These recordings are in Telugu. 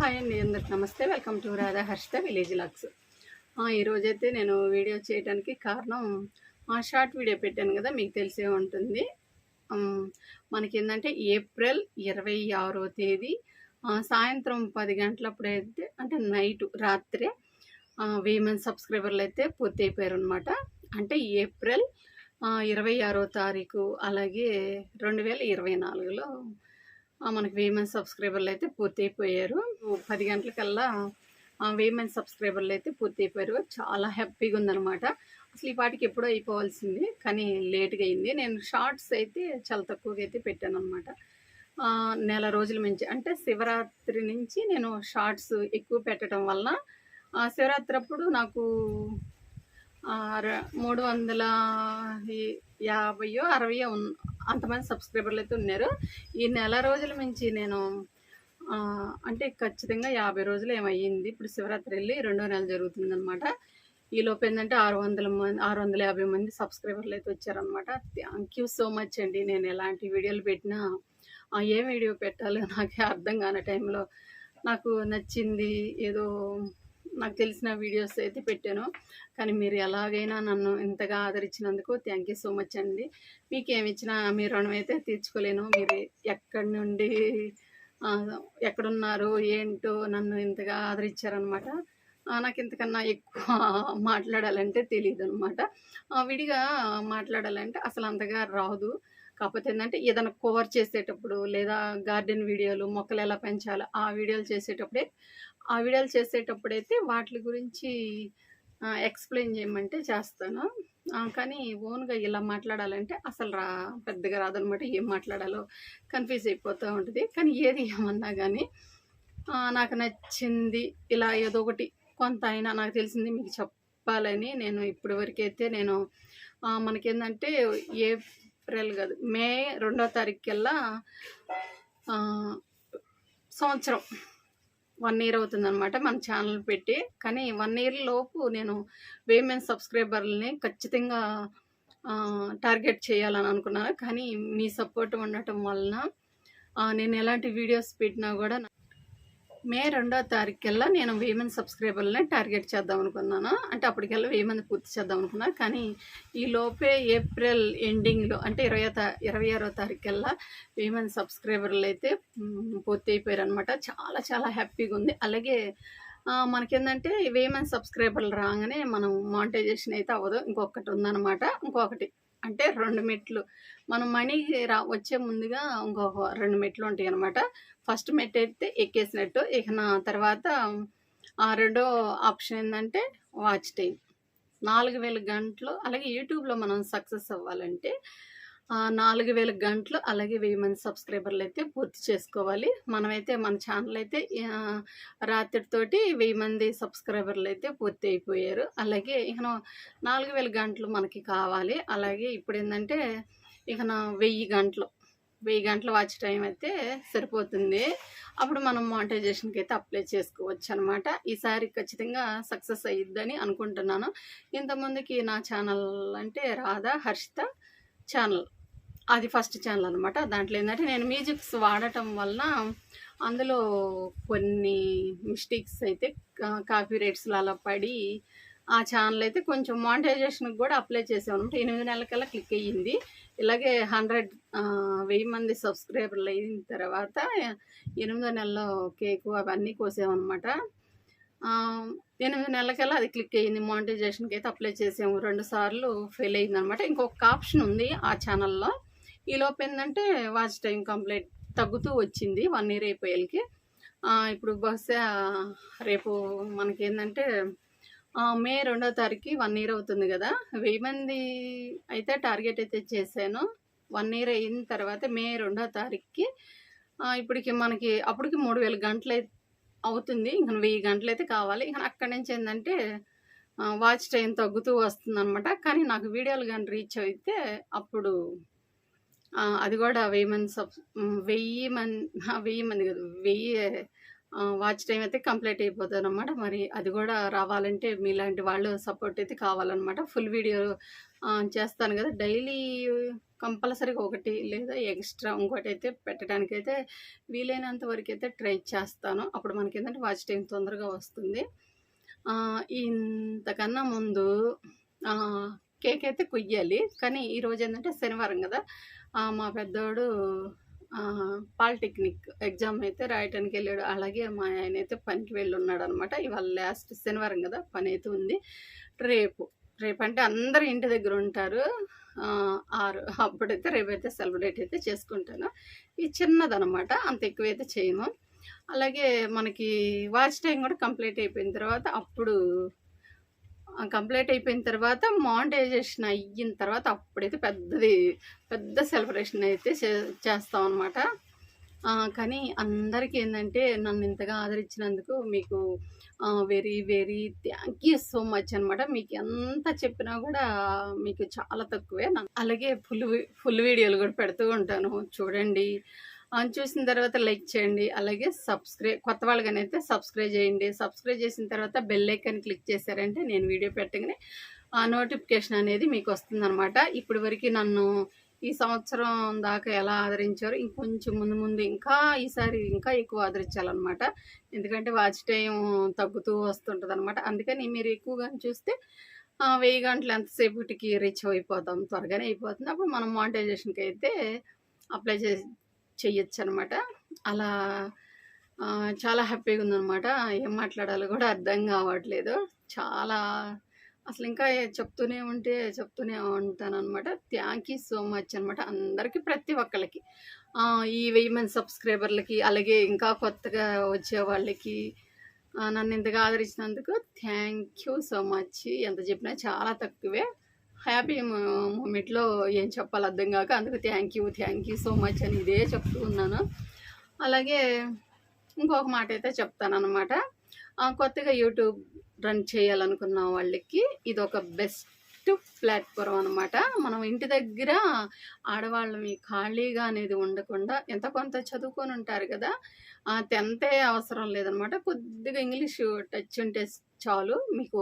హాయ్ అండి అందరికి నమస్తే. Welcome to Radha Harshitha village vlogs ఈరోజైతే నేను వీడియో చేయడానికి కారణం ఆ షార్ట్ వీడియో పెట్టాను కదా మీకు తెలిసే ఉంటుంది. మనకి ఏంటంటే ఏప్రిల్ ఇరవై ఆరో తేదీ సాయంత్రం పది గంటలప్పుడు అయితే అంటే నైట్ రాత్రే వేమెన్ సబ్స్క్రైబర్లు అయితే పూర్తి అయిపోయారు అనమాట అంటే ఏప్రిల్ ఇరవై ఆరో తారీఖు అలాగే రెండు వేల ఇరవై నాలుగులో మనకి వెయ్యి మంది సబ్స్క్రైబర్లు అయితే పూర్తి అయిపోయారు. పది గంటలకల్లా ఆ, వెయ్యి మంది సబ్స్క్రైబర్లు అయితే పూర్తి అయిపోయారు. చాలా హ్యాపీగా ఉందనమాట అసలు ఈ పాటికి ఎప్పుడో అయిపోవాల్సింది కానీ లేట్గా అయింది. నేను షార్ట్స్ అయితే చాలా తక్కువగా అయితే పెట్టాను అనమాట నెల రోజుల నుంచి అంటే శివరాత్రి నుంచి నేను షార్ట్స్ ఎక్కువ పెట్టడం వలన ఆ, శివరాత్రి అప్పుడు నాకు మూడు వందల యాభయో యాభైయో అరవయో అంతమంది సబ్స్క్రైబర్లు అయితే ఉన్నారు. ఈ నెల రోజుల నుంచి నేను అంటే ఖచ్చితంగా యాభై రోజులు ఏమయ్యింది. ఇప్పుడు శివరాత్రి వెళ్ళి రెండో నెల జరుగుతుందనమాట ఈ లోపు ఏంటంటే ఆరు వందల మంది ఆరు వందల యాభై మంది సబ్స్క్రైబర్లు అయితే వచ్చారనమాట థ్యాంక్ యూ సో మచ్ అండి. నేను ఎలాంటి వీడియోలు పెట్టినా ఏం ఏ వీడియో పెట్టాలో నాకే అర్థం కాని టైంలో నాకు నచ్చింది ఏదో నాకు తెలిసిన వీడియోస్ అయితే పెట్టాను. కానీ మీరు ఎలాగైనా నన్ను ఇంతగా ఆదరించినందుకు థ్యాంక్ యూ సో మచ్ అండి. మీకు ఏమిచ్చినా మీ రుణం అయితే తీర్చుకోలేను. మీరు ఎక్కడి నుండి ఎక్కడున్నారు ఏంటో నన్ను ఇంతగా ఆదరించారనమాట నాకు ఇంతకన్నా ఎక్కువ మాట్లాడాలంటే తెలియదు అనమాట విడిగా మాట్లాడాలంటే అసలు అంతగా రాదు. కాకపోతే ఏంటంటే ఏదైనా కవర్ చేసేటప్పుడు లేదా గార్డెన్ వీడియోలు మొక్కలు ఎలా పెంచాలో ఆ వీడియోలు చేసేటప్పుడే ఆ వీడియోలు చేసేటప్పుడైతే వాటి గురించి ఎక్స్ప్లెయిన్ చేయమంటే చేస్తాను. కానీ ఓన్గా ఇలా మాట్లాడాలంటే అసలు రా పెద్దగా రాదనమాట ఏం మాట్లాడాలో. కన్ఫ్యూజ్ అయిపోతూ ఉంటుంది. కానీ ఏది ఏమన్నా కానీ నాకు నచ్చింది ఇలా ఏదో ఒకటి కొంత అయినా నాకు తెలిసింది మీకు చెప్పాలని నేను ఇప్పటి వరకైతే నేను ఆ, మనకేందంటే ఏప్రిల్ కాదు మే రెండో తారీఖు కల్లా సంవత్సరం. వన్ ఇయర్ అవుతుందనమాట మన ఛానల్ పెట్టి. కానీ వన్ ఇయర్ లోపు నేను వేమెన్ సబ్స్క్రైబర్లని ఖచ్చితంగా టార్గెట్ చేయాలని అనుకున్నాను. కానీ మీ సపోర్ట్ ఉండటం వలన నేను ఎలాంటి వీడియోస్ పెట్టినా కూడా మే రెండో తారీఖు కల్లా నేను వెయ్యి మంది సబ్స్క్రైబర్లని టార్గెట్ చేద్దాం అనుకున్నాను. అంటే అప్పటికల్లా వెయ్యి మంది పూర్తి చేద్దాం అనుకున్నాను కానీ ఈ లోపే ఏప్రిల్ ఎండింగ్లో అంటే ఇరవై ఇరవై ఆరో తారీఖు కల్లా వెయ్యి మంది సబ్స్క్రైబర్లు అయితే పూర్తి అయిపోయారు అనమాట చాలా చాలా హ్యాపీగా ఉంది. అలాగే మనకేందంటే వెయ్యి మంది సబ్స్క్రైబర్లు రాగానే మనం మానిటైజేషన్ అయితే అవ్వదు. ఇంకొకటి ఉందన్నమాట. ఇంకొకటి అంటే రెండు మెట్లు. మనం మనీ రా వచ్చే ముందుగా ఇంకొక రెండు మెట్లు ఉంటాయి అనమాట ఫస్ట్ మెట్ అయితే ఎక్కేసినట్టు. ఇక నా తర్వాత ఆ రెండో ఆప్షన్ ఏంటంటే వాచ్ టైం. నాలుగు వేల గంటలు అలాగే యూట్యూబ్లో మనం సక్సెస్ అవ్వాలంటే నాలుగు వేల గంటలు అలాగే వెయ్యి మంది సబ్స్క్రైబర్లు అయితే పూర్తి చేసుకోవాలి. మనమైతే మన ఛానల్ అయితే రాత్రితోటి వెయ్యి మంది సబ్స్క్రైబర్లు అయితే పూర్తి అయిపోయారు. అలాగే ఇక నాలుగు వేల గంటలు మనకి కావాలి. అలాగే ఇప్పుడు ఏంటంటే ఇక వెయ్యి గంటలు వెయ్యి గంటల వాచ్ టైం అయితే సరిపోతుంది. అప్పుడు మనం మానిటైజేషన్కి అయితే అప్లై చేసుకోవచ్చు అనమాట ఈసారి ఖచ్చితంగా సక్సెస్ అయ్యిద్దని అనుకుంటున్నాను. ఇంతమందికి నా ఛానల్ అంటే రాధా హర్షిత ఛానల్ అది ఫస్ట్ ఛానల్ అనమాట దాంట్లో ఏంటంటే నేను మ్యూజిక్స్ వాడటం వలన అందులో కొన్ని మిస్టేక్స్ అయితే కాపీ రేట్స్లో అలా పడి ఆ ఛానల్ అయితే కొంచెం మానిటైజేషన్కి కూడా అప్లై చేసాం అనమాట ఎనిమిది నెలలకల్లా క్లిక్ అయ్యింది. ఇలాగే హండ్రెడ్ వెయ్యి మంది సబ్స్క్రైబర్లు అయిన తర్వాత ఎనిమిదో నెలలో కేకు అవన్నీ కోసామన్నమాట ఎనిమిది నెలలకల్లా అది క్లిక్ అయ్యింది. మానిటైజేషన్కి అయితే అప్లై చేసాము. రెండు సార్లు ఫెయిల్ అయింది అనమాట ఇంకొక ఆప్షన్ ఉంది ఆ ఛానల్లో ఈ లోపు ఏంటంటే వాచ్ టైం కంప్లీట్ తగ్గుతూ వచ్చింది వన్ ఇయర్ అయిపోయేకి ఇప్పుడు బహుశా రేపు మనకి ఏంటంటే మే రెండో తారీఖు వన్ ఇయర్ అవుతుంది కదా. వెయ్యి మంది అయితే టార్గెట్ అయితే చేశాను. వన్ ఇయర్ అయిన తర్వాత మే రెండో తారీఖుకి ఇప్పటికి మనకి అప్పటికి మూడు వేల గంటలు అవుతుంది. ఇంకా వెయ్యి గంటలు అయితే కావాలి. ఇంకా అక్కడి నుంచి ఏంటంటే వాచ్ టైం తగ్గుతూ వస్తుంది అనమాట కానీ నాకు వీడియోలు కానీ రీచ్ అయితే అప్పుడు అది కూడా వెయ్యి మంది సబ్ వెయ్యి మంది వెయ్యి మంది కాదు వెయ్యి వాచ్ టైం అయితే కంప్లీట్ అయిపోతుంది అనమాట మరి అది కూడా రావాలంటే మీలాంటి వాళ్ళు సపోర్ట్ అయితే కావాలన్నమాట. ఫుల్ వీడియో చేస్తాను కదా. డైలీ కంపల్సరీగా ఒకటి లేదా ఎక్స్ట్రా ఇంకోటి అయితే పెట్టడానికి అయితే వీలైనంత వరకు అయితే ట్రై చేస్తాను. అప్పుడు మనకి ఏంటంటే వాచ్ టైం తొందరగా వస్తుంది. ఇంతకన్నా ముందు కేక్ అయితే కుయ్యాలి. కానీ ఈరోజు ఏంటంటే శనివారం కదా. మా పెద్దోడు పాలిటెక్నిక్ ఎగ్జామ్ అయితే రాయటానికి వెళ్ళాడు. అలాగే మా ఆయన అయితే పనికి వెళ్ళి ఉన్నాడు అనమాట ఇవాళ లాస్ట్ శనివారం కదా పని అయితే ఉంది. రేపు రేపు అంటే అందరు ఇంటి దగ్గర ఉంటారు. ఆరు అప్పుడైతే రేపైతే సెలబ్రేట్ అయితే చేసుకుంటాను. ఇది చిన్నదనమాట అంత ఎక్కువైతే చేయను. అలాగే మనకి వాచ్ టైం కూడా కంప్లీట్ అయిపోయిన తర్వాత అప్పుడు కంప్లీట్ అయిపోయిన తర్వాత మానిటైజేషన్ అయిన తర్వాత అప్పుడైతే పెద్దది పెద్ద సెలబ్రేషన్ అయితే చే చేస్తాం అనమాట కానీ అందరికీ ఏంటంటే నన్ను ఇంతగా ఆదరించినందుకు మీకు very very thank you so much అనమాట మీకు ఎంత చెప్పినా కూడా మీకు చాలా తక్కువే. అలాగే ఫుల్ ఫుల్ వీడియోలు కూడా పెడుతూ ఉంటాను. చూడండి. చూసిన తర్వాత లైక్ చేయండి. అలాగే సబ్స్క్రైబ్ కొత్త వాళ్ళకనైతే సబ్స్క్రైబ్ చేయండి. సబ్స్క్రైబ్ చేసిన తర్వాత బెల్ ఐకాన్ క్లిక్ చేశారంటే నేను వీడియో పెట్టగానే ఆ నోటిఫికేషన్ అనేది మీకు వస్తుందన్నమాట. ఇప్పటి వరకు నన్ను ఈ సంవత్సరం దాకా ఎలా ఆదరించారు ఇంకొంచెం ముందు ముందు ఇంకా ఈసారి ఇంకా ఎక్కువ ఆదరించాలన్నమాట. ఎందుకంటే వాచ్ టైం తగ్గుతూ వస్తుంటుంది అనమాట అందుకని మీరు ఎక్కువగా చూస్తే వెయ్యి గంటలు ఎంతసేపుటికి రీచ్ అయిపోతాం త్వరగానే అయిపోతుంది. అప్పుడు మనం మానిటైజేషన్కి అయితే అప్లై చే చెయ్యొచ్చు అనమాట అలా చాలా హ్యాపీగా ఉందనమాట ఏం మాట్లాడాలో కూడా అర్థం కావట్లేదు. చాలా అసలు ఇంకా చెప్తూనే ఉంటే చెప్తూనే ఉంటానమాట థ్యాంక్ యూ సో మచ్ అనమాట అందరికీ ప్రతి ఒక్కరికి ఈ వెయ్యి మంది సబ్స్క్రైబర్లకి అలాగే ఇంకా కొత్తగా వచ్చే వాళ్ళకి నన్ను ఇంతగా ఆదరించినందుకు థ్యాంక్ యూ సో మచ్ ఎంత చెప్పినా చాలా తక్కువే. హ్యాపీ మూమెంట్లో ఏం చెప్పాలి అర్థం కాక అందుకు thank you thank you so much అని ఇదే చెప్తూ ఉన్నాను. అలాగే ఇంకొక మాట అయితే చెప్తానమాట కొత్తగా యూట్యూబ్ రన్ చేయాలనుకున్న వాళ్ళకి ఇది ఒక బెస్ట్ ప్లాట్ఫారం అనమాట మనం ఇంటి దగ్గర ఆడవాళ్ళమి ఖాళీగా అనేది ఉండకుండా ఎంత కొంత చదువుకొని ఉంటారు కదా టెన్తే అవసరం లేదనమాట కొద్దిగా ఇంగ్లీష్ టచ్ ఉంటే చాలు. మీకు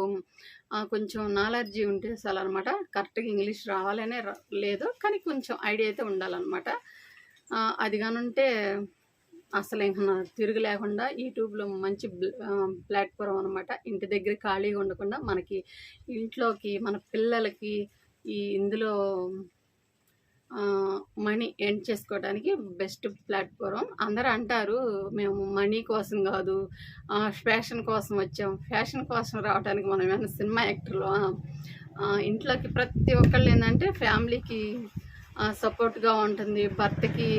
కొంచెం నాలెడ్జీ ఉంటే చాలు అనమాట కరెక్ట్గా ఇంగ్లీష్ రావాలనే లేదు. కానీ కొంచెం ఐడియా అయితే ఉండాలన్నమాట. అది కానుంటే అసలు ఇంకా తిరుగు లేకుండా యూట్యూబ్లో మంచి ప్లాట్ఫామ్ అనమాట ఇంటి దగ్గర ఖాళీగా ఉండకుండా మనకి ఇంట్లోకి మన పిల్లలకి ఈ ఇందులో మనీ ఎండ్ చేసుకోవడానికి బెస్ట్ ప్లాట్ఫామ్ అందరూ అంటారు మేము మనీ కోసం కాదు ఫ్యాషన్ కోసం వచ్చాం. ఫ్యాషన్ కోసం రావడానికి మనం ఏమైనా సినిమా యాక్టర్లు ఇంట్లోకి ప్రతి ఒక్కళ్ళు ఏంటంటే ఫ్యామిలీకి సపోర్ట్గా ఉంటుంది. భర్తకి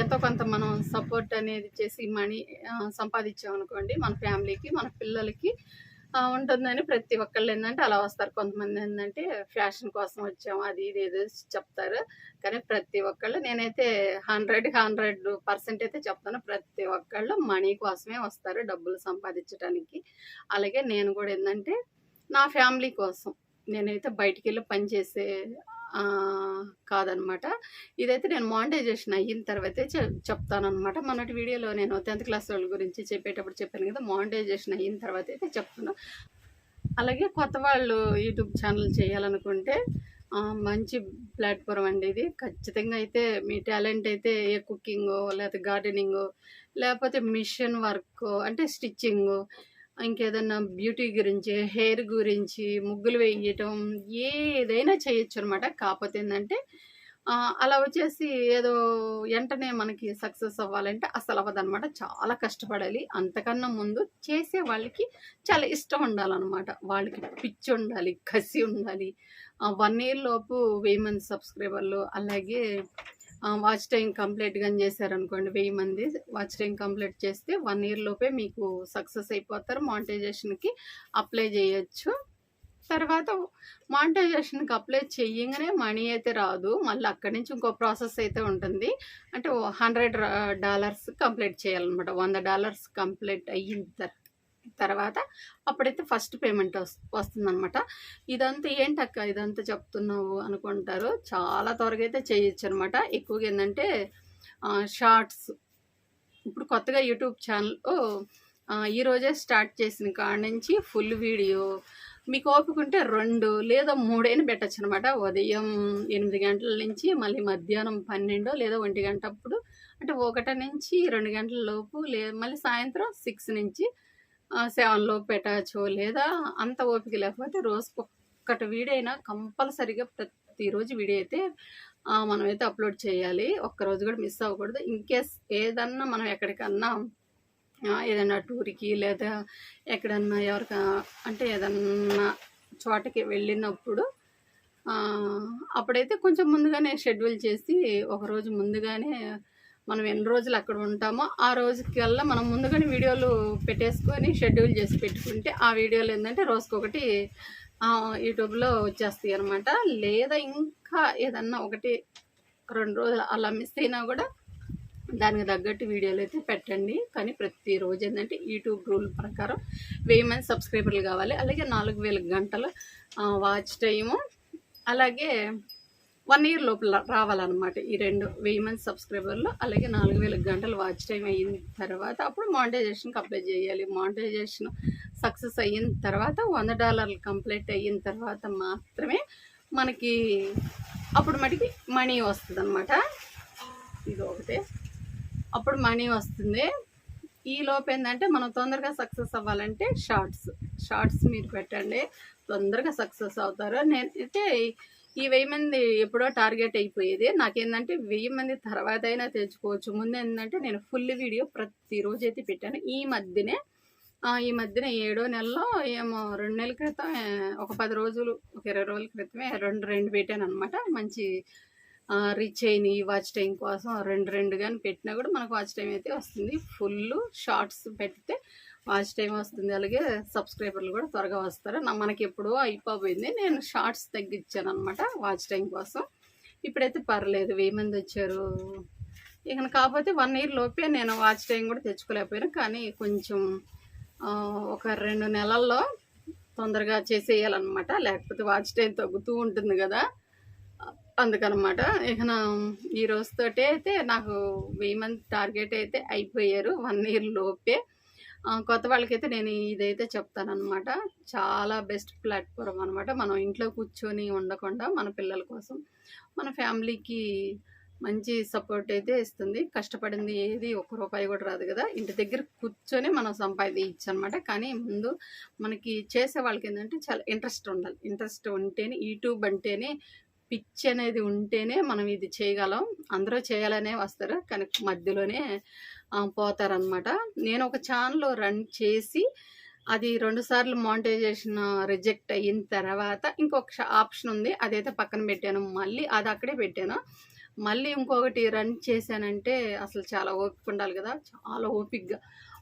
ఎంతో కొంత మనం సపోర్ట్ అనేది చేసి మనీ సంపాదించామనుకోండి మన ఫ్యామిలీకి మన పిల్లలకి ఉంటుందని ప్రతి ఒక్కళ్ళు ఏంటంటే అలా వస్తారు. కొంతమంది ఏంటంటే ఫ్యాషన్ కోసం వచ్చాము అది ఇది ఏదో చెప్తారు. కానీ ప్రతి ఒక్కళ్ళు నేనైతే హండ్రెడ్ హండ్రెడ్ పర్సెంట్ అయితే చెప్తాను. ప్రతి ఒక్కళ్ళు మనీ కోసమే వస్తారు డబ్బులు సంపాదించడానికి అలాగే నేను కూడా ఏంటంటే నా ఫ్యామిలీ కోసం నేనైతే బయటికి వెళ్ళి పనిచేసే కాదనమాట. ఇదైతే నేను మానిటైజేషన్ అయిన తర్వాతే చెప్తానమాట మొన్నటి వీడియోలో నేను టెన్త్ క్లాస్ వాళ్ళ గురించి చెప్పేటప్పుడు చెప్పాను కదా మానిటైజేషన్ అయిన తర్వాత అయితే చెప్తున్నాను అలాగే కొత్త వాళ్ళు యూట్యూబ్ ఛానల్ చేయాలనుకుంటే మంచి ప్లాట్ఫామ్ అండి ఇది. ఖచ్చితంగా అయితే మీ టాలెంట్ అయితే ఏ కుకింగో లేకపోతే గార్డెనింగో లేకపోతే మిషన్ వర్క్ అంటే స్టిచ్చింగ్ ఇంకేదన్నా బ్యూటీ గురించి హెయిర్ గురించి ముగ్గులు వేయటం ఏదైనా చేయొచ్చు అనమాట కాకపోతే ఏంటంటే అలా వచ్చేసి ఏదో వెంటనే మనకి సక్సెస్ అవ్వాలంటే అసలు అవ్వదనమాట చాలా కష్టపడాలి. అంతకన్నా ముందు చేసే వాళ్ళకి చాలా ఇష్టం ఉండాలన్నమాట. వాళ్ళకి పిచ్చి ఉండాలి కసి ఉండాలి. వన్ ఇయర్ లోపు వెయ్యి మంది సబ్స్క్రైబర్లు అలాగే వాచ్ టైం కంప్లీట్గా చేశారనుకోండి వెయ్యి మంది వాచ్ టైం కంప్లీట్ చేస్తే వన్ ఇయర్ లోపే మీకు సక్సెస్ అయిపోతారు. మానిటైజేషన్కి అప్లై చేయొచ్చు. తర్వాత మానిటైజేషన్కి అప్లై చేయగానే మనీ అయితే రాదు. మళ్ళీ అక్కడి నుంచి ఇంకో ప్రాసెస్ అయితే ఉంటుంది. అంటే హండ్రెడ్ డాలర్స్ కంప్లీట్ చేయాలన్నమాట. వంద డాలర్స్ కంప్లీట్ అయిన తర్వాత అప్పుడైతే ఫస్ట్ పేమెంట్ వస్తుందనమాట ఇదంతా ఏంటక్క ఇదంతా చెప్తున్నావు అనుకుంటారు. చాలా త్వరగా అయితే చేయొచ్చు అనమాట ఎక్కువగా ఏంటంటే షార్ట్స్. ఇప్పుడు కొత్తగా యూట్యూబ్ ఛానల్ ఈరోజే స్టార్ట్ చేసిన కాడ నుంచి ఫుల్ వీడియో. మీకు ఓపిక ఉంటే రెండు లేదా మూడైనా పెట్టచ్చు అనమాట ఉదయం ఎనిమిది గంటల నుంచి మళ్ళీ మధ్యాహ్నం పన్నెండు లేదా ఒంటి గంట అప్పుడు అంటే ఒకటి నుంచి రెండు గంటల లోపు లే మళ్ళీ సాయంత్రం సిక్స్ నుంచి సెవెన్ పెట్టచ్చు లేదా అంత ఓపిక లేకపోతే రోజుకు ఒక్కటి వీడైనా కంపల్సరిగా కంపల్సరీగా ప్రతిరోజు వీడియో అయితే మనమైతే అప్లోడ్ చేయాలి. ఒక్కరోజు కూడా మిస్ అవ్వకూడదు. ఇన్కేస్ ఏదన్నా మనం ఎక్కడికన్నా ఏదైనా టూర్కి లేదా ఎక్కడన్నా ఎవరిక అంటే ఏదన్నా చోటకి వెళ్ళినప్పుడు అప్పుడైతే కొంచెం ముందుగానే షెడ్యూల్ చేసి ఒకరోజు ముందుగానే మనం ఎన్ని రోజులు అక్కడ ఉంటామో ఆ రోజుకల్లా మనం ముందుగానే వీడియోలు పెట్టేసుకొని షెడ్యూల్ చేసి పెట్టుకుంటే ఆ వీడియోలు ఏంటంటే రోజుకొకటి యూట్యూబ్లో వచ్చేస్తాయి అనమాట లేదా ఇంకా ఏదన్నా ఒకటి రెండు రోజులు అలా మిస్ అయినా కూడా దానికి తగ్గట్టు వీడియోలు అయితే పెట్టండి. కానీ ప్రతిరోజు ఏంటంటే యూట్యూబ్ రూల్ ప్రకారం వెయ్యి మంది సబ్స్క్రైబర్లు కావాలి. అలాగే నాలుగు వేల వాచ్ టైము అలాగే వన్ ఇయర్ లోపల రావాలన్నమాట ఈ రెండు వెయ్యి మంది సబ్స్క్రైబర్లు. అలాగే నాలుగు వేల గంటలు వాచ్ టైం అయిన తర్వాత అప్పుడు మానిటైజేషన్కి అప్లై చేయాలి. మానిటైజేషన్ సక్సెస్ అయిన తర్వాత వంద డాలర్లు కంప్లీట్ అయిన తర్వాత మాత్రమే మనకి అప్పుడు మటుకి మనీ వస్తుంది అనమాట ఇది ఒకటే. అప్పుడు మనీ వస్తుంది. ఈ లోపు ఏంటంటే మనం తొందరగా సక్సెస్ అవ్వాలంటే షార్ట్స్ షార్ట్స్ మీరు పెట్టండి. తొందరగా సక్సెస్ అవుతారు. నేనైతే ఈ వెయ్యి మంది ఎప్పుడో టార్గెట్ అయిపోయేది. నాకేంటంటే వెయ్యి మంది తర్వాత అయినా తెచ్చుకోవచ్చు. ముందు ఏంటంటే నేను ఫుల్ వీడియో ప్రతిరోజు అయితే పెట్టాను. ఈ మధ్యనే ఈ మధ్యన ఏడో నెలలో ఏమో రెండు నెలల క్రితం ఒక పది రోజులు ఒక ఇరవై రోజుల క్రితమే రెండు రెండు పెట్టాను అనమాట మంచి రీచ్ అయినాయి వాచ్ టైం కోసం రెండు రెండు కానీ పెట్టినా కూడా మనకు వాచ్ టైం అయితే వస్తుంది. ఫుల్ షార్ట్స్ పెడితే వాచ్ టైం వస్తుంది అలాగే సబ్స్క్రైబర్లు కూడా త్వరగా వస్తారు. నా మనకి ఎప్పుడో అయిపోయింది. నేను షార్ట్స్ తగ్గించాను అనమాట వాచ్ టైం కోసం. ఇప్పుడైతే పర్లేదు వెయ్యి మంది వచ్చారు. ఇక కాకపోతే వన్ ఇయర్ లోపే నేను వాచ్ టైం కూడా తెచ్చుకోలేకపోయాను. కానీ కొంచెం ఒక రెండు నెలల్లో తొందరగా చేసేయాలన్నమాట. లేకపోతే వాచ్ టైం తగ్గుతూ ఉంటుంది కదా. అందుకనమాట. ఇక నా ఈ రోజుతోటే అయితే నాకు వెయ్యి మంది టార్గెట్ అయితే అయిపోయారు. వన్ ఇయర్ లోపే కొత్త వాళ్ళకైతే నేను ఇదైతే చెప్తానమాట చాలా బెస్ట్ ప్లాట్ఫామ్ అనమాట మనం ఇంట్లో కూర్చొని ఉండకుండా మన పిల్లల కోసం మన ఫ్యామిలీకి మంచి సపోర్ట్ అయితే ఇస్తుంది. కష్టపడింది ఏది ఒక్క రూపాయి కూడా రాదు కదా. ఇంటి దగ్గర కూర్చొని మనం సంపాదించనమాట కానీ ముందు మనకి చేసే వాళ్ళకి ఏంటంటే చాలా ఇంట్రెస్ట్ ఉండాలి. ఇంట్రెస్ట్ ఉంటేనే యూట్యూబ్ అంటేనే పిచ్ అనేది ఉంటేనే మనం ఇది చేయగలం. అందరూ చేయాలనే వస్తారు. కానీ మధ్యలోనే పోతారనమాట నేను ఒక ఛానల్ రన్ చేసి అది రెండు సార్లు మానిటైజేషన్ రిజెక్ట్ అయిన తర్వాత ఇంకొక ఆప్షన్ ఉంది. అదైతే పక్కన పెట్టాను. మళ్ళీ అది అక్కడే పెట్టాను. మళ్ళీ ఇంకొకటి రన్ చేశానంటే అసలు చాలా ఓపిక ఉండాలి కదా. చాలా ఓపిక్గా.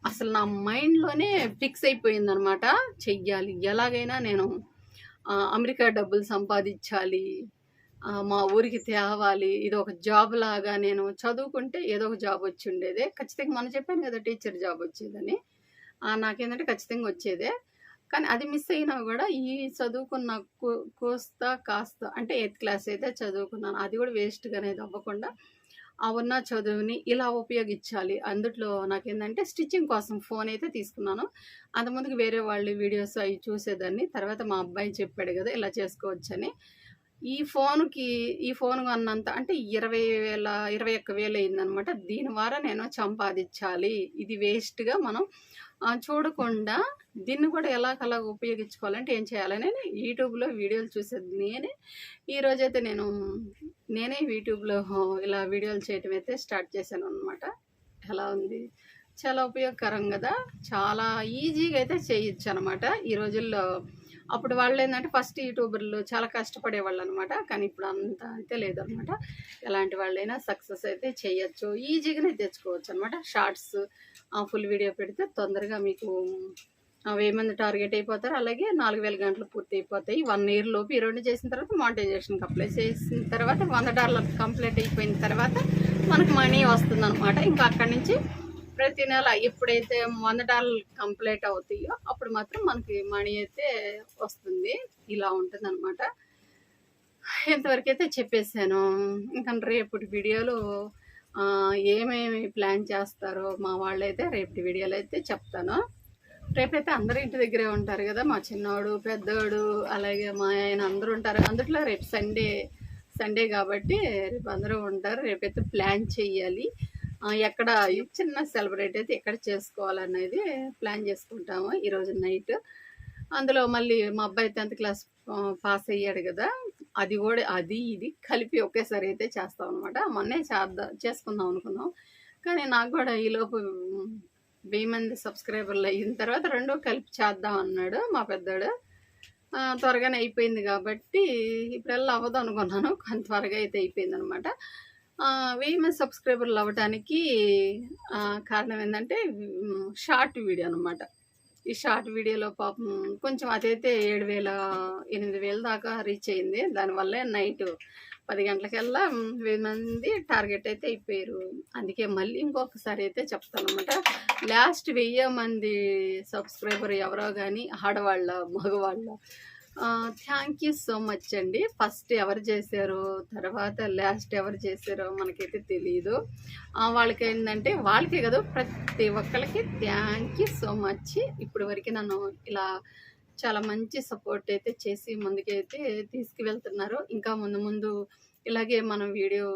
అసలు నా మైండ్లోనే ఫిక్స్ అయిపోయింది అనమాట చెయ్యాలి. ఎలాగైనా నేను అమెరికా డబ్బులు సంపాదించాలి. మా ఊరికి తేవాలి ఇది ఒక జాబ్ లాగా నేను చదువుకుంటే ఏదో ఒక జాబ్ వచ్చి ఉండేదే. ఖచ్చితంగా మనం చెప్పాను కదా టీచర్ జాబ్ వచ్చేదని. నాకేంటంటే ఖచ్చితంగా వచ్చేదే. కానీ అది మిస్ అయినా కూడా ఈ చదువుకున్న కో- కోస్తా కాస్త అంటే ఎయిత్ క్లాస్ అయితే చదువుకున్నాను. అది కూడా వేస్ట్గా అనేది అవ్వకుండా ఆ ఉన్న చదువుని ఇలా ఉపయోగించాలి. అందుట్లో నాకేంటంటే స్టిచ్చింగ్ కోసం ఫోన్ అయితే తీసుకున్నాను. అంతకుముందుకు వేరే వాళ్ళు వీడియోస్ అవి చూసేదాన్ని. తర్వాత మా అబ్బాయి చెప్పాడు కదా ఇలా చేసుకోవచ్చని. ఈ ఫోన్కి ఈ ఫోన్ కొన్నంత అంటే ఇరవై వేల ఇరవై ఒక్క వేలు అయిందనమాట. దీని ద్వారా నేను సంపాదించాలి. ఇది వేస్ట్గా మనం చూడకుండా దీన్ని కూడా ఎలాగలా ఉపయోగించుకోవాలంటే ఏం చేయాలని యూట్యూబ్లో వీడియోలు చూసేది నేనే. ఈరోజైతే నేను నేనే యూట్యూబ్లో ఇలా వీడియోలు చేయటం అయితే స్టార్ట్ చేశాను అనమాట ఎలా ఉంది? చాలా ఉపయోగకరం కదా. చాలా ఈజీగా అయితే చేయొచ్చు అనమాట. ఈ రోజుల్లో అప్పుడు వాళ్ళు ఏంటంటే ఫస్ట్ యూట్యూబర్లు చాలా కష్టపడేవాళ్ళు అనమాట కానీ ఇప్పుడు అంత అయితే లేదనమాట. ఎలాంటి వాళ్ళైనా సక్సెస్ అయితే చేయొచ్చు. ఈజీగానే తెచ్చుకోవచ్చు అనమాట షార్ట్స్ ఫుల్ వీడియో పెడితే తొందరగా మీకు ఆ, వెయ్యి మంది టార్గెట్ అయిపోతారు. అలాగే నాలుగు వేల గంటలు పూర్తి అయిపోతాయి. వన్ ఇయర్ లోపు ఈ రెండు చేసిన తర్వాత మానిటైజేషన్కి అప్లై చేసిన తర్వాత వంద డాలర్ కంప్లీట్ అయిపోయిన తర్వాత మనకు మనీ వస్తుంది అనమాట ఇంకా అక్కడి నుంచి ప్రతి నెల ఎప్పుడైతే వంద డాలర్ కంప్లీట్ అవుతాయో అప్పుడు మాత్రం మనకి మనీ అయితే వస్తుంది. ఇలా ఉంటుంది అనమాట ఇంతవరకు అయితే చెప్పేశాను. ఇంకా రేపటి వీడియోలో ఏమేమి ప్లాన్ చేస్తారో మా వాళ్ళైతే రేపటి వీడియోలో అయితే చెప్తాను. రేపైతే అందరూ ఇంటి దగ్గరే ఉంటారు కదా మా చిన్నవాడు పెద్దవాడు అలాగే మా ఆయన అందరూ ఉంటారు. అందుట్లో రేపు సండే సండే కాబట్టి రేపు అందరూ ఉంటారు. రేపైతే ప్లాన్ చెయ్యాలి ఎక్కడ చిన్న సెలబ్రేట్ అయితే ఎక్కడ చేసుకోవాలనేది ప్లాన్ చేసుకుంటాము ఈరోజు నైట్. అందులో మళ్ళీ మా అబ్బాయి టెన్త్ క్లాస్ పాస్ అయ్యాడు కదా. అది కూడా అది ఇది కలిపి ఒకేసారి అయితే చేస్తాం అనమాట మొన్నే చేద్దాం చేసుకుందాం అనుకున్నాం. కానీ నాకు కూడా ఈలోపు వెయ్యి మంది సబ్స్క్రైబర్లు అయిన తర్వాత రెండో కలిపి చేద్దాం అన్నాడు మా పెద్దోడు. త్వరగానే అయిపోయింది కాబట్టి ఇప్పుడల్లా అవ్వదు అనుకున్నాను. కానీ త్వరగా అయితే అయిపోయింది అనమాట వెయ్యి మంది సబ్స్క్రైబర్లు అవ్వడానికి కారణం ఏంటంటే షార్ట్ వీడియో అనమాట ఈ షార్ట్ వీడియోలో పాపం కొంచెం అదైతే ఏడు వేల ఎనిమిది వేల దాకా రీచ్ అయింది దానివల్లే నైట్ పది గంటలకల్లా వెయ్యి మంది టార్గెట్ అయితే అయిపోయారు. అందుకే మళ్ళీ ఇంకొకసారి అయితే చెప్తాను అనమాట లాస్ట్ వెయ్యి మంది సబ్స్క్రైబర్ ఎవరో కానీ ఆడవాళ్ళ మగవాళ్ళ థ్యాంక్ యూ సో మచ్ అండి. ఫస్ట్ ఎవరు చేశారో తర్వాత లాస్ట్ ఎవరు చేశారో మనకైతే తెలియదు వాళ్ళకి ఏంటంటే వాళ్ళకే కదా ప్రతి ఒక్కరికి థ్యాంక్ యూ సో మచ్ ఇప్పటి వరకు నన్ను ఇలా చాలా మంచి సపోర్ట్ అయితే చేసి ముందుకైతే తీసుకువెళ్తున్నారు. ఇంకా ముందు ముందు ఇలాగే మనం వీడియో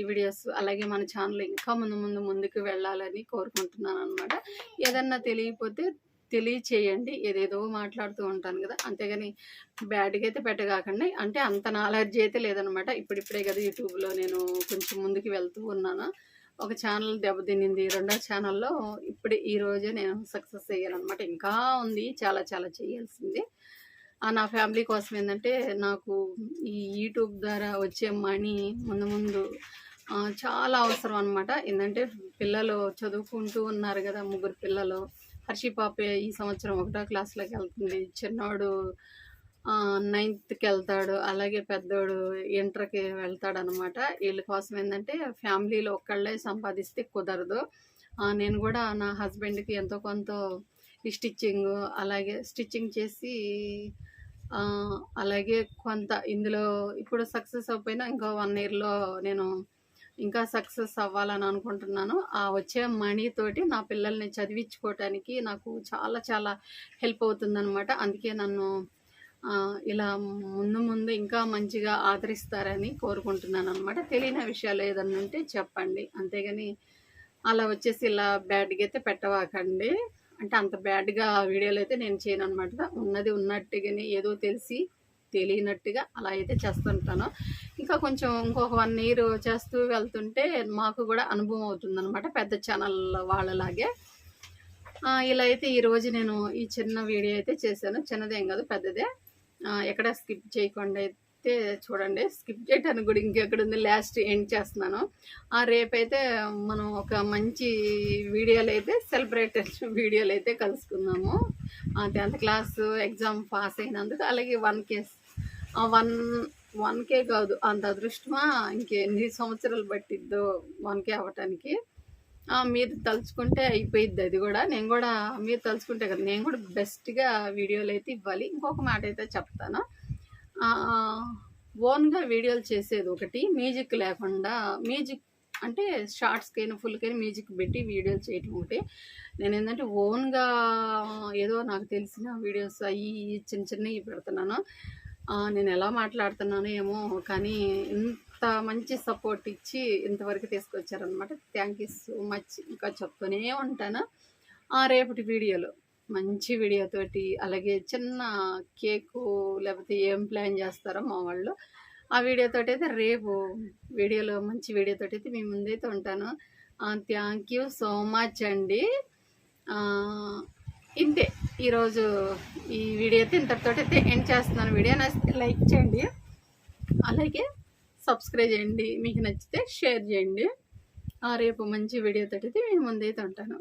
ఈ వీడియోస్ అలాగే మన ఛానల్ ఇంకా ముందు ముందు ముందుకు వెళ్ళాలని కోరుకుంటున్నాను అనమాట ఏదన్నా తెలియకపోతే తెలియచేయండి. ఏదేదో మాట్లాడుతూ ఉంటాను కదా. అంతేగాని బ్యాడ్గా అయితే పెట్టగాకండి. అంటే అంత నాలెడ్జ్ అయితే లేదనమాట. ఇప్పుడిప్పుడే కదా యూట్యూబ్లో నేను కొంచెం ముందుకు వెళ్తూ ఉన్నాను. ఒక ఛానల్ దెబ్బతినింది రెండో ఛానల్లో ఇప్పుడు ఈరోజే నేను సక్సెస్ అయ్యానమాట ఇంకా ఉంది. చాలా చాలా చేయాల్సింది. నా ఫ్యామిలీ కోసం ఏంటంటే నాకు ఈ యూట్యూబ్ ద్వారా వచ్చే మనీ ముందు ముందు చాలా అవసరం అనమాట. ఏంటంటే పిల్లలు చదువుకుంటూ ఉన్నారు కదా ముగ్గురు పిల్లలు. హర్షి పాప ఈ సంవత్సరం ఒకటో క్లాస్లోకి వెళ్తుంది. చిన్నోడు నైన్త్కి వెళ్తాడు. అలాగే పెద్దోడు ఇంటర్కి వెళ్తాడు అనమాట వీళ్ళ కోసం ఏంటంటే ఫ్యామిలీలో ఒక్కళ్ళే సంపాదిస్తే కుదరదు. నేను కూడా నా హస్బెండ్కి ఎంతో కొంత ఈ స్టిచ్చింగ్ అలాగే స్టిచ్చింగ్ చేసి అలాగే కొంత ఇందులో ఇప్పుడు సక్సెస్ అయిపోయినా ఇంకో వన్ ఇయర్లో నేను ఇంకా సక్సెస్ అవ్వాలని అనుకుంటున్నాను. ఆ వచ్చే మణితోటి నా పిల్లల్ని చదివించుకోవటానికి నాకు చాలా చాలా హెల్ప్ అవుతుందన్నమాట. అందుకే నన్ను ఇలా ముందు ముందు ఇంకా మంచిగా ఆదరిస్తారని కోరుకుంటున్నాను అనమాట తెలియని విషయాలు ఏదన్నా ఉంటే చెప్పండి. అంతేగాని అలా వచ్చేసి ఇలా బ్యాడ్గా అయితే పెట్టవాకండి. అంటే అంత బ్యాడ్గా వీడియోలు అయితే నేను చేయను అనమాట ఉన్నది ఉన్నట్టుగానే ఏదో తెలిసి తెలియనట్టుగా అలా అయితే చేస్తుంటాను. ఇంకా కొంచెం ఇంకొక వన్ ఇయర్ చేస్తూ వెళ్తుంటే మాకు కూడా అనుభవం అవుతుంది అనమాట పెద్ద ఛానల్ వాళ్ళలాగే. ఇలా అయితే ఈరోజు నేను ఈ చిన్న వీడియో అయితే చేశాను. చిన్నదేం కాదు పెద్దదే. ఎక్కడ స్కిప్ చేయకుండా అయితే చూడండి స్కిప్ చేయడానికి కూడా ఇంకెక్కడ ఉంది లాస్ట్ ఎండ్ చేస్తున్నాను. ఆ రేపైతే మనం ఒక మంచి వీడియోలు అయితే సెలబ్రేటెడ్ వీడియోలు అయితే కలుసుకుందాము. టెన్త్ క్లాస్ ఎగ్జామ్ పాస్ అయినందుకు అలాగే one case one one K కాదు అంత అదృష్టమా ఇంకెన్ని సంవత్సరాలు పట్టిద్దో వన్ కే అవ్వటానికి. మీరు తలుచుకుంటే అయిపోయిద్ది అది కూడా. నేను కూడా మీరు తలుచుకుంటే కదా నేను కూడా బెస్ట్గా వీడియోలు అయితే ఇవ్వాలి. ఇంకొక మాట అయితే చెప్తాను. ఓన్గా వీడియోలు చేసేది ఒకటి. మ్యూజిక్ లేకుండా మ్యూజిక్ అంటే షార్ట్స్కైనా ఫుల్కైనా మ్యూజిక్ పెట్టి వీడియోలు చేయటం ఒకటి. నేను ఏంటంటే ఓన్గా ఏదో నాకు తెలిసిన వీడియోస్ అవి చిన్న చిన్నవి పెడుతున్నాను. నేను ఎలా మాట్లాడుతున్నానో ఏమో కానీ ఇంత మంచి సపోర్ట్ ఇచ్చి ఇంతవరకు తీసుకొచ్చారనమాట థ్యాంక్ యూ సో మచ్. ఇంకా చెప్తూనే ఉంటాను. రేపటి వీడియోలో. మంచి వీడియోతోటి అలాగే చిన్న కేకు లేకపోతే ఏం ప్లాన్ చేస్తారో మా వాళ్ళు ఆ వీడియోతోటి అయితే రేపు వీడియోలో మంచి వీడియోతోటి అయితే మీ ముందైతే ఉంటాను. థ్యాంక్ యూ సో మచ్ అండి. ఇంతే. ఈరోజు ఈ వీడియో అయితే ఇంతటితో అయితే ఎండ్ చేస్తున్నాను. వీడియో నచ్చితే లైక్ చేయండి. అలాగే సబ్స్క్రైబ్ చేయండి. మీకు నచ్చితే షేర్ చేయండి. ఆ రేపు మంచి వీడియోతో అయితే నేను ముందైతే ఉంటాను.